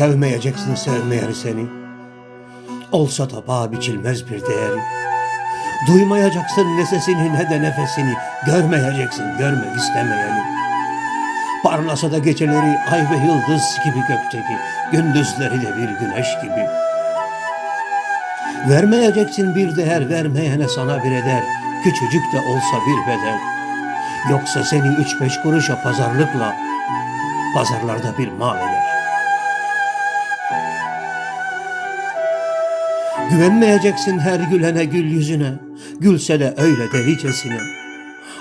Sevmeyeceksin sevmeyeni seni. Olsa da bağ biçilmez bir değeri. Duymayacaksın ne sesini ne de nefesini. Görmeyeceksin görmek istemeyeni. Parlasa da geceleri ay ve yıldız gibi gökteki. Gündüzleri de bir güneş gibi. Vermeyeceksin bir değer vermeyene sana bir eder. Küçücük de olsa bir bedel. Yoksa seni üç beş kuruşa pazarlıkla pazarlarda bir mal eder. Güvenmeyeceksin her gülene gül yüzüne, gülse de öyle delicesine.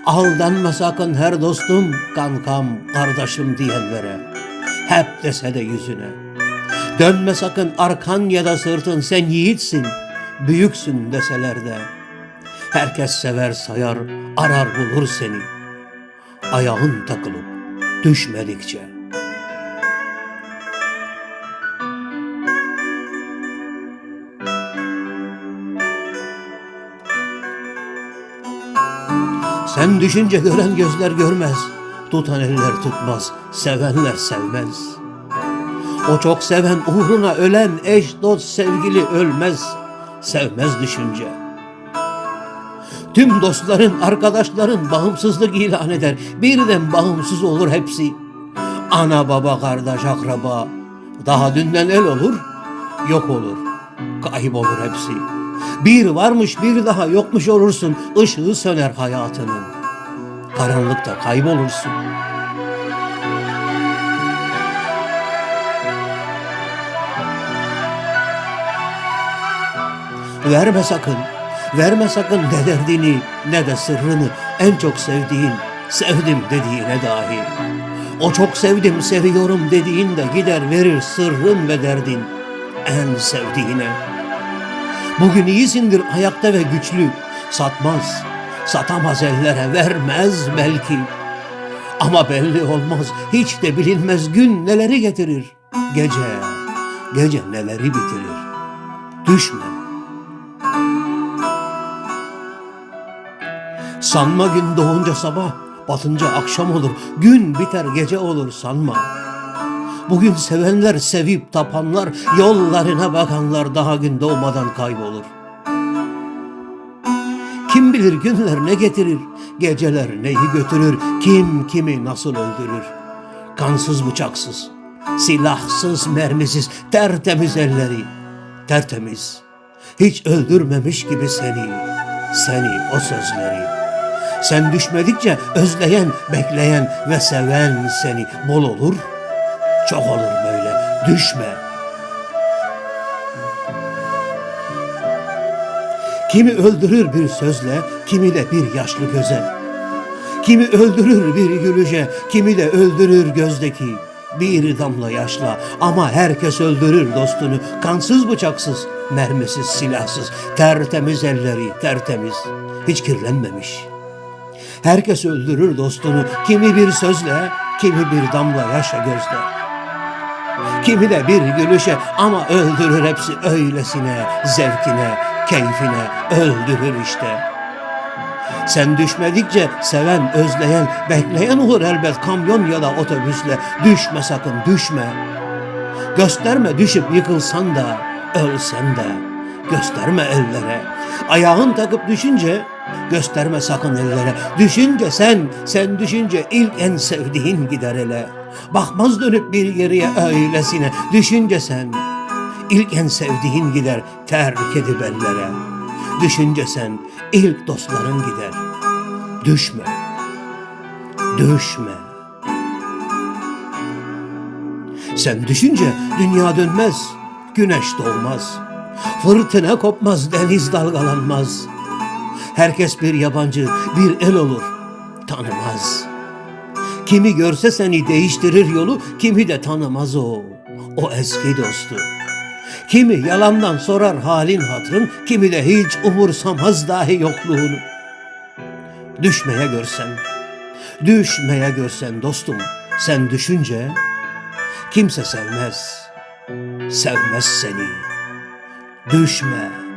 Aldanma sakın her dostum, kankam, kardeşim diyenlere, hep dese de yüzüne. Dönme sakın arkan ya da sırtın, sen yiğitsin, büyüksün deseler de. Herkes sever sayar, arar bulur seni. Ayağın takılıp düşmedikçe. Sen düşünce gören gözler görmez. Tutan eller tutmaz, sevenler sevmez. O çok seven uğruna ölen eş dost sevgili ölmez. Sevmez düşünce. Tüm dostların, arkadaşların bağımsızlık ilan eder. Birden bağımsız olur hepsi. Ana, baba, kardeş, akraba. Daha dünden el olur, yok olur. Kaybolur hepsi. Bir varmış bir daha yokmuş olursun. Işığı söner hayatının. Karanlıkta kaybolursun. Verme sakın, verme sakın ne derdini ne de sırrını en çok sevdiğin, sevdim dediğine dahi. O çok sevdim, seviyorum dediğinde gider verir sırrın ve derdin en sevdiğine. Bugün iyisindir ayakta ve güçlü, satmaz, satamaz ellere vermez belki. Ama belli olmaz, hiç de bilinmez gün neleri getirir. Gece, gece neleri bitirir. Düşme. Sanma gün doğunca sabah, batınca akşam olur. Gün biter gece olur sanma. Bugün sevenler sevip tapanlar, yollarına bakanlar daha gün doğmadan kaybolur. Kim bilir günler ne getirir, geceler neyi götürür, kim kimi nasıl öldürür. Kansız bıçaksız, silahsız mermisiz, tertemiz elleri, tertemiz. Hiç öldürmemiş gibi seni, seni o sözleri. Sen düşmedikçe özleyen, bekleyen ve seven seni bol olur, çok olur böyle. Düşme. Kimi öldürür bir sözle, kimi de bir yaşlı göze. Kimi öldürür bir gülüşe, kimi de öldürür gözdeki bir damla yaşla. Ama herkes öldürür dostunu, kansız bıçaksız, mermisiz silahsız, tertemiz elleri, tertemiz, hiç kirlenmemiş. Herkes öldürür dostunu, kimi bir sözle, kimi bir damla yaşa gözle. Kimi de bir gülüşe ama öldürür hepsi öylesine, zevkine, keyfine öldürür işte. Sen düşmedikçe seven, özleyen, bekleyen olur elbet kamyon ya da otobüsle. Düşme sakın düşme. Gösterme düşüp yıkılsan da, ölsen de. Gösterme ellere. Ayağın takıp düşünce gösterme sakın ellere. Düşünce sen, sen düşünce ilk en sevdiğin gider ele. Bakmaz dönüp bir geriye öylesine. Düşünce sen, ilk en sevdiğin gider terk edip ellere. Düşünce sen, ilk dostların gider. Düşme, düşme. Sen düşünce dünya dönmez, güneş doğmaz. Fırtına kopmaz, deniz dalgalanmaz. Herkes bir yabancı, bir el olur, tanımaz. Kimi görse seni değiştirir yolu, kimi de tanımaz o, o eski dostu. Kimi yalandan sorar halin hatrın, kimi de hiç umursamaz dahi yokluğunu. Düşmeye görsen, düşmeye görsen dostum, sen düşünce kimse sevmez, sevmez seni. Düşme.